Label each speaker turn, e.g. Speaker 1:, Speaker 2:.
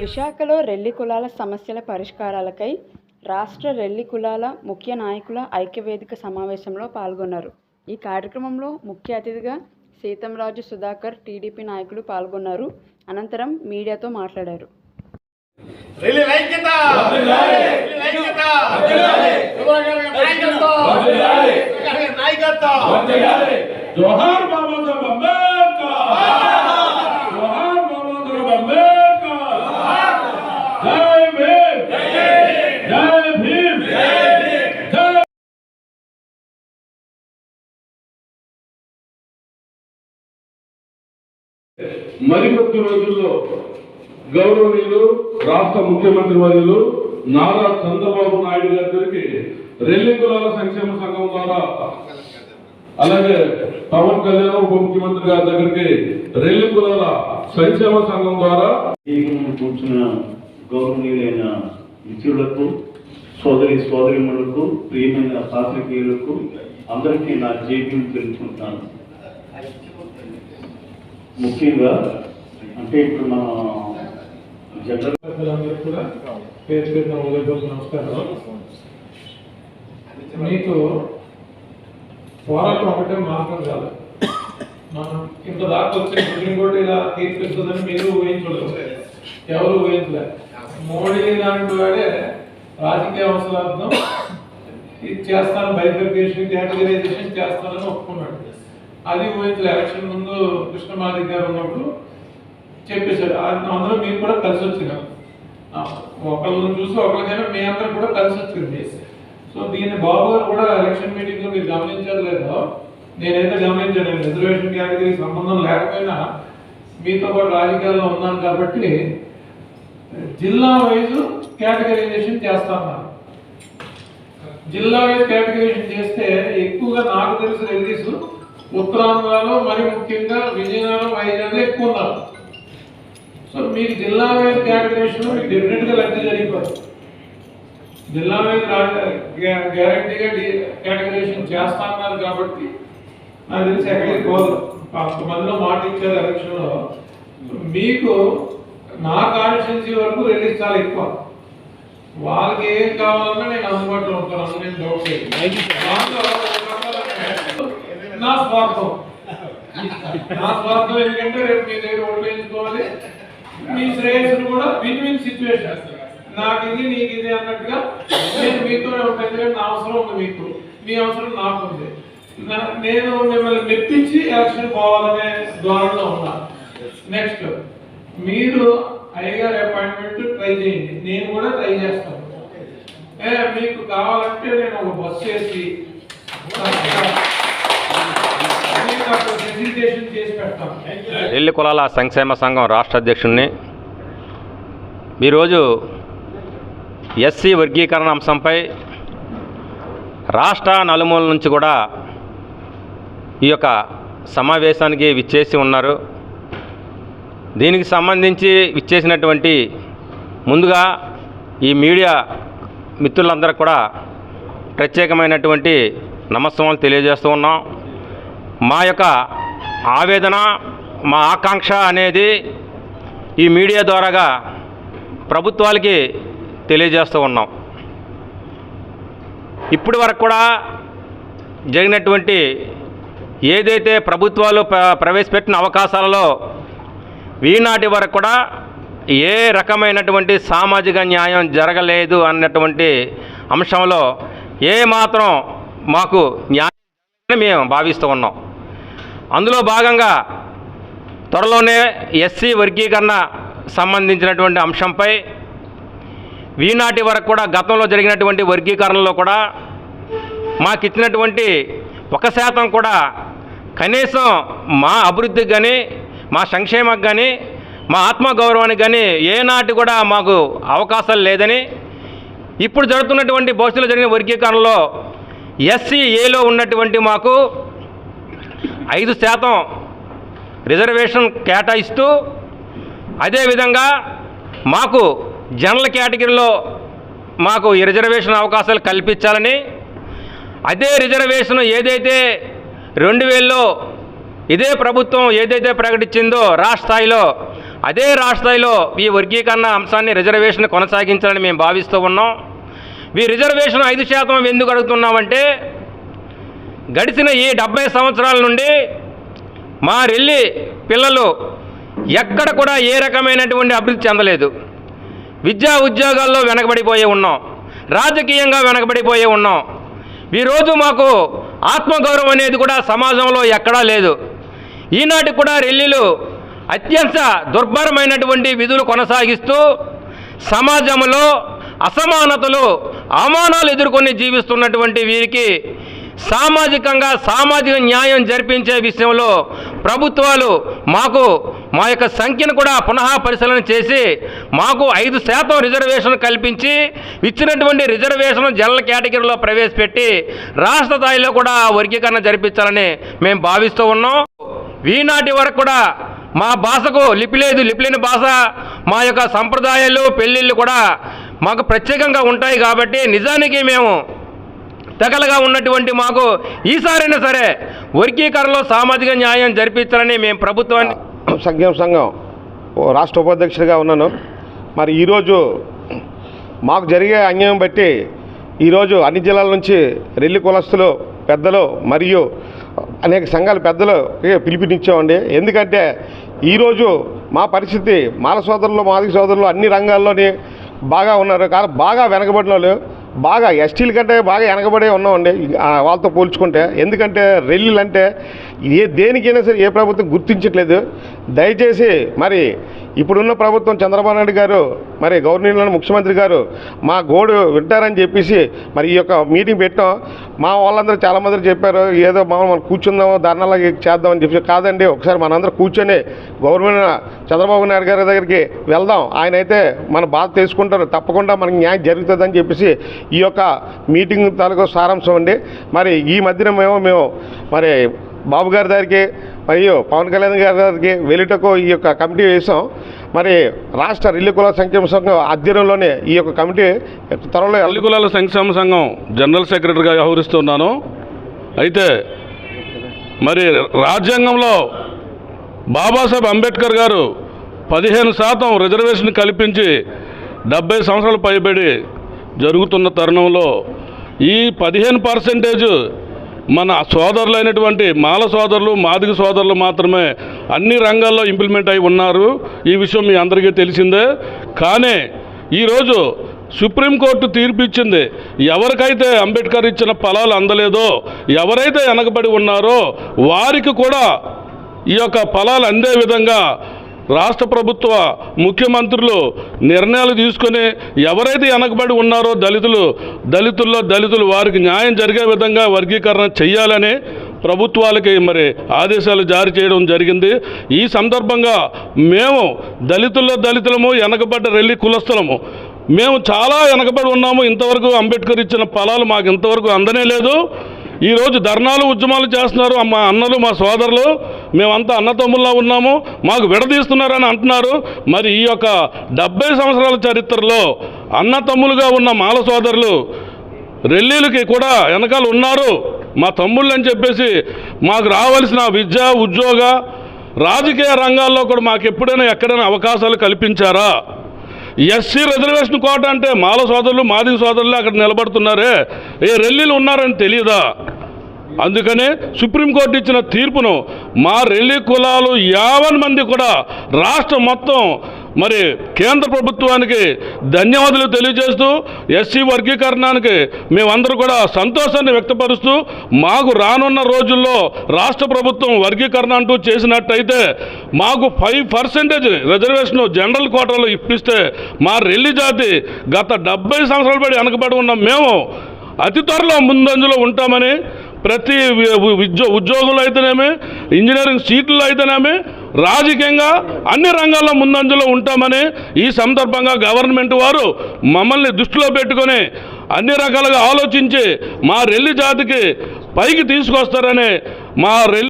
Speaker 1: విశాఖలో రెల్లి కులాల సమస్యల పరిష్కారాలకై రాష్ట్ర రెల్లి కులాల ముఖ్య నాయకుల ఐక్యవేదిక సమావేశంలో పాల్గొన్నారు. ఈ కార్యక్రమంలో ముఖ్య అతిథిగా సీతంరాజు సుధాకర్ టీడీపీ నాయకులు పాల్గొన్నారు. అనంతరం మీడియాతో మాట్లాడారు.
Speaker 2: రిలీ ఐక్యత!
Speaker 3: మరికొద్ది రోజుల్లో గౌరవనీయులు రాష్ట్ర ముఖ్యమంత్రి వర్యులు నారా చంద్రబాబు నాయుడు గారి దగ్గరికి రెల్లి కులాల సంక్షేమ సంఘం ద్వారా అలాగే పవన్ కళ్యాణ్ ఉప ముఖ్యమంత్రి గారి దగ్గరికి రెల్లి కులాల సంక్షేమ సంఘం ద్వారా
Speaker 4: కూర్చున్న గౌరవనీయులైన మిత్రులకు సోదరి సోదరిమణులకు ప్రియమైన పాత్రికేయులకు అందరికీ నా జీవితం తెలుసుకుంటున్నాను ముఖ్యంగా అంటే ఇప్పుడు మన జనరల్
Speaker 5: పెద్దలందరికీ కూడా పేరు పేరు ఉదయపూర్వక నమస్కారం మీకు పోరాటం ఒకటే మార్గం కాదు. మనం ఇంత దాకా వచ్చే సుప్రీంకోర్టు ఇలా తీర్పిస్తుందని మీరు ఊహించలేదు ఎవరు ఊహించలేదు మోడీ లాంటి వాడే రాజకీయ అవసరార్థం ఇది చేస్తాను బైఫర్కేషన్ కేటగరైజేషన్ చేస్తానని ఒప్పుకున్నాడు. అది ఊహించలేదు ఎలక్షన్ ముందు కృష్ణమాది గారు ఉన్నప్పుడు చెప్పేశారు. అందరూ అందులో మీరు కూడా కలిసి వచ్చినాం ఒకళ్ళని చూసి ఒకరికైనా మీ అందరు కూడా కలిసి వచ్చింది సో దీన్ని బాబు గారు కూడా ఎలక్షన్ మీటింగ్లో మీరు గమనించారు లేదో? నేనైతే గమనించాను. రిజర్వేషన్ కేటగిరీ సంబంధం లేకపోయినా మీతో పాటు రాజకీయాల్లో ఉన్నాను కాబట్టి జిల్లా వైజ్ కేటగరైజేషన్ చేస్తాను జిల్లా వైజ్ కేటగరైజేషన్ చేస్తే ఎక్కువగా నాకు తెలిసిన రెల్లీస్ ఉత్తరాంధ్రలో మరి ముఖ్యంగా విజయనగరం వైజాగ్ ఎక్కువ ఉన్నారు. సో మీకు జిల్లా వైజ్ కేటగరైజేషన్ మీకు డెఫినెట్గా లబ్ధి జరిగిపోతుంది. జిల్లా వైజ్ గ్యారంటీగా చేస్తా అన్నారు కాబట్టి నాకు తెలిసి ఎక్కడికి పోదు. కొంతమందిలో మాట ఇచ్చారు ఎలక్షన్లో మీకు నా కాన్స్టిట్యున్సీ వరకు రిలీజ్ చాలా ఎక్కువ. వాళ్ళకి ఏం కావాలన్నా నేను అందుబాటులో ఉంటాను. నేను డౌట్ లేదు. నా స్వార్థం నా స్వార్థం ఎందుకంటే రేపు మీ దగ్గర ఓటు వేయించుకోవాలి. మీ శ్రేయస్సును కూడా విన్ విన్ సిచ్యువేషన్ నాకు ఇది నీకు ఇది అన్నట్టుగా నేను మీతోనే ఉంటాను ఎందుకంటే నా అవసరం ఉంది మీకు. మీ అవసరం నాకు ఉంది. నా- నేను మిమ్మల్ని మెప్పించి ఎలక్షన్ పోవాలనే ధోరణిలో ఉన్నా. నెక్స్ట్ మీరు అయ్యగారి అపాయింట్మెంట్ ట్రై చేయండి. నేను కూడా ట్రై చేస్తాను. మీకు కావాలంటే నేను ఒక బస్ చేసి మీకు అక్కడ ఫెసిలిటేషన్ చేసి పెడతాను
Speaker 6: రెల్లి కులాల సంక్షేమ సంఘం రాష్ట్ర అధ్యక్షుడిని ఈరోజు ఎస్సీ వర్గీకరణ అంశంపై రాష్ట్ర నలుమూల నుంచి కూడా ఈ యొక్క సమావేశానికి విచ్చేసి ఉన్నారు. దీనికి సంబంధించి విచ్చేసినటువంటి ముందుగా ఈ మీడియా మిత్రులందరూ కూడా ప్రత్యేకమైనటువంటి నమస్కారాలు తెలియజేస్తూ ఉన్నాం. మా యొక్క ఆవేదన మా ఆకాంక్ష అనేది ఈ మీడియా ద్వారాగా ప్రభుత్వాలకి తెలియజేస్తూ ఉన్నాం. ఇప్పటి వరకు కూడా జరిగినటువంటి ఏదైతే ప్రభుత్వాలు ప్ర- ప్రవేశపెట్టిన అవకాశాలలో ఈనాటి వరకు కూడా ఏ రకమైనటువంటి సామాజిక న్యాయం జరగలేదు అన్నటువంటి అంశంలో ఏ మాత్రం మాకు న్యాయం మేము భావిస్తూ ఉన్నాం. అందులో భాగంగా త్వరలోనే ఎస్సీ వర్గీకరణ సంబంధించినటువంటి అంశంపై ఈనాటి వరకు కూడా గతంలో జరిగినటువంటి వర్గీకరణలో కూడా మాకు ఇచ్చినటువంటి ఒక శాతం కూడా కనీసం మా అభివృద్ధికి కానీ మా సంక్షేమకు కానీ మా ఆత్మగౌరవానికి కానీ ఏనాటి కూడా మాకు అవకాశాలు లేదని ఇప్పుడు జరుగుతున్నటువంటి భవిష్యత్తులో జరిగిన వర్గీకరణలో ఎస్సీ ఏలో ఉన్నటువంటి మాకు ఐదు శాతం రిజర్వేషన్ కేటాయిస్తూ అదేవిధంగా మాకు జనరల్ కేటగిరీలో మాకు ఈ రిజర్వేషన్ అవకాశాలు కల్పించాలని అదే రిజర్వేషన్ ఏదైతే రెండు వేలలో ఇదే ప్రభుత్వం ఏదైతే ప్రకటించిందో రాష్ట్ర స్థాయిలో అదే రాష్ట్ర స్థాయిలో ఈ వర్గీకరణ అంశాన్ని రిజర్వేషన్ కొనసాగించాలని మేము భావిస్తూ ఉన్నాం. ఈ రిజర్వేషన్ ఐదు శాతం ఎందుకు అడుగుతున్నామంటే గడిచిన ఈ డెబ్బై సంవత్సరాల నుండి మా రెల్లి పిల్లలు ఎక్కడ కూడా ఏ రకమైనటువంటి అభివృద్ధి చెందలేదు. విద్యా ఉద్యోగాల్లో వెనకబడిపోయి ఉన్నాం. రాజకీయంగా వెనకబడిపోయి ఉన్నాం. ఈరోజు మాకు ఆత్మగౌరవం అనేది కూడా సమాజంలో ఎక్కడా లేదు. ఈనాటి కూడా రెల్లీలు అత్యంత దుర్భరమైనటువంటి విధులు కొనసాగిస్తూ సమాజంలో అసమానతలు అవమానాలు ఎదుర్కొని జీవిస్తున్నటువంటి వీరికి సామాజికంగా సామాజిక న్యాయం జరిపించే విషయంలో ప్రభుత్వాలు మాకు మా యొక్క సంఖ్యను కూడా పునః పరిశీలన చేసి మాకు ఐదు శాతం రిజర్వేషన్ కల్పించి ఇచ్చినటువంటి రిజర్వేషన్ జనరల్ కేటగిరీలో ప్రవేశపెట్టి రాష్ట్ర స్థాయిలో కూడా వర్గీకరణ జరిపించాలని మేము భావిస్తూ ఉన్నాం. ఈనాటి వరకు కూడా మా భాషకు లిపి లేదు లిపి లేని భాష మా యొక్క సంప్రదాయాలు పెళ్ళిళ్ళు కూడా మాకు ప్రత్యేకంగా ఉంటాయి కాబట్టి నిజానికి మేము తెగలగా ఉన్నటువంటి మాకు ఈసారైనా సరే వర్గీకరణలో సామాజిక న్యాయం జరిపించాలని మేము ప్రభుత్వాన్ని
Speaker 2: సంఘం సంఘం. రాష్ట్ర ఉపాధ్యక్షుడిగా ఉన్నాను. మరి ఈరోజు మాకు జరిగే అన్యాయం బట్టి ఈరోజు అన్ని జిల్లాల నుంచి రెల్లి కులస్తులు పెద్దలు మరియు అనేక సంఘాల పెద్దలు పిలుపునిచ్చామండి. ఎందుకంటే ఈరోజు మా పరిస్థితి మాల సోదరులు మాదిక సోదరులు అన్ని రంగాల్లోని బాగా ఉన్నారు. కానీ బాగా వెనకబడిన వాళ్ళు బాగా ఎస్టీల కంటే బాగా వెనకబడే ఉన్నామండి. వాళ్ళతో పోల్చుకుంటే. ఎందుకంటే రెల్లులు అంటే ఏ దేనికైనా సరే ఏ ప్రభుత్వం గుర్తించట్లేదు. దయచేసి మరి ఇప్పుడున్న ప్రభుత్వం చంద్రబాబు నాయుడు గారు మరి గవర్నర్ ముఖ్యమంత్రి గారు మా గోడు వింటారని చెప్పేసి మరి ఈ యొక్క మీటింగ్ పెట్టాం. మా వాళ్ళందరూ చాలామంది చెప్పారు ఏదో మనం కూర్చుందాం ధర్నాలా చేద్దామని చెప్పి కాదండి ఒకసారి మనందరూ కూర్చొని గవర్నమెంట్ చంద్రబాబు నాయుడు గారి దగ్గరికి వెళ్దాం. ఆయన అయితే మన బాధ తెలుసుకుంటారు తప్పకుండా మనకి న్యాయం జరుగుతుందని చెప్పేసి ఈ యొక్క మీటింగ్ తాలూకు సారాంశం అండి. మరి ఈ మధ్యన మేము మేము మరి బాబు గారి దగ్గరికి మరియు పవన్ కళ్యాణ్ గారి దగ్గరికి వెళ్ళుటకు ఈ యొక్క కమిటీ వేసాం. మరి రాష్ట్ర ఇల్లు కుల సంక్షేమ సంఘం ఆధ్వర్యంలోనే ఈ యొక్క కమిటీ త్వరలో
Speaker 3: ఇల్లు కులాల సంక్షేమ సంఘం జనరల్ సెక్రటరీగా వ్యవహరిస్తున్నాను. అయితే మరి రాజ్యాంగంలో బాబాసాహెబ్ అంబేద్కర్ గారు పదిహేను శాతం రిజర్వేషన్ కల్పించి డెబ్బై సంవత్సరాలు పైబడి జరుగుతున్న తరుణంలో ఈ పదిహేను పర్సెంటేజ్ మన సోదరులైనటువంటి మాల సోదరులు మాదిగ సోదరులు మాత్రమే అన్ని రంగాల్లో ఇంప్లిమెంట్ అయి ఉన్నారు. ఈ విషయం మీ అందరికీ తెలిసిందే. కానీ ఈరోజు సుప్రీంకోర్టు తీర్పు ఇచ్చింది ఎవరికైతే అంబేద్కర్ ఇచ్చిన ఫలాలు అందలేదో ఎవరైతే వెనకబడి ఉన్నారో వారికి కూడా ఈ యొక్క ఫలాలు అందే విధంగా రాష్ట్ర ప్రభుత్వ ముఖ్యమంత్రులు నిర్ణయాలు తీసుకొని ఎవరైతే వెనకబడి ఉన్నారో దళితులు దళితుల్లో దళితులు వారికి న్యాయం జరిగే విధంగా వర్గీకరణ చేయాలని ప్రభుత్వాలకి మరి ఆదేశాలు జారీ చేయడం జరిగింది. ఈ సందర్భంగా మేము దళితుల్లో దళితులము వెనకబడ్డ రెల్లి కులస్థలము మేము చాలా వెనకబడి ఉన్నాము. ఇంతవరకు అంబేద్కర్ ఇచ్చిన ఫలాలు మాకు ఇంతవరకు అందనే లేదు. ఈరోజు ధర్నాలు ఉద్యమాలు చేస్తున్నారు మా అన్నలు మా సోదరులు. మేమంతా అన్నతమ్ముల్లా ఉన్నాము. మాకు విడదీస్తున్నారని అంటున్నారు. మరి ఈ యొక్క డెబ్బై సంవత్సరాల చరిత్రలో అన్నతమ్ములుగా ఉన్న మాల సోదరులు రెల్లీలకి కూడా వెనకాల ఉన్నారు. మా తమ్ముళ్ళు అని చెప్పేసి మాకు రావాల్సిన విద్య ఉద్యోగ రాజకీయ రంగాల్లో కూడా మాకు ఎప్పుడైనా ఎక్కడైనా అవకాశాలు కల్పించారా? ఎస్సీ రిజర్వేషన్ కోట అంటే మాల సోదరులు మాదిగ సోదరులు అక్కడ నిలబడుతున్నారే. ఏ రెల్లీలు ఉన్నారని తెలియదా అందుకనే సుప్రీంకోర్టు ఇచ్చిన తీర్పును మా రెల్లి కులాలు యావన్ మంది కూడా రాష్ట్రం మొత్తం మరి కేంద్ర ప్రభుత్వానికి ధన్యవాదాలు తెలియజేస్తూ ఎస్సీ వర్గీకరణానికి మేమందరూ కూడా సంతోషాన్ని వ్యక్తపరుస్తూ మాకు రానున్న రోజుల్లో రాష్ట్ర ప్రభుత్వం వర్గీకరణ అంటూ చేసినట్టయితే మాకు ఫైవ్ పర్సెంటేజ్ రిజర్వేషన్ జనరల్ కోటాలో ఇప్పిస్తే మా రెల్లి జాతి గత డెబ్బై సంవత్సరాల పడి వెనకబడి ఉన్న. మేము అతి త్వరలో ముందంజలో ఉంటామని ప్రతి ఉద్యో ఉద్యోగులు అయితేనేమి ఇంజనీరింగ్ సీట్లు అయితేనేమి రాజకీయంగా అన్ని రంగాల్లో ముందంజలో ఉంటామని ఈ సందర్భంగా గవర్నమెంట్ వారు మమ్మల్ని దృష్టిలో పెట్టుకొని అన్ని రకాలుగా ఆలోచించి మా రెల్లి జాతికి పైకి తీసుకొస్తారని మా రెల్లి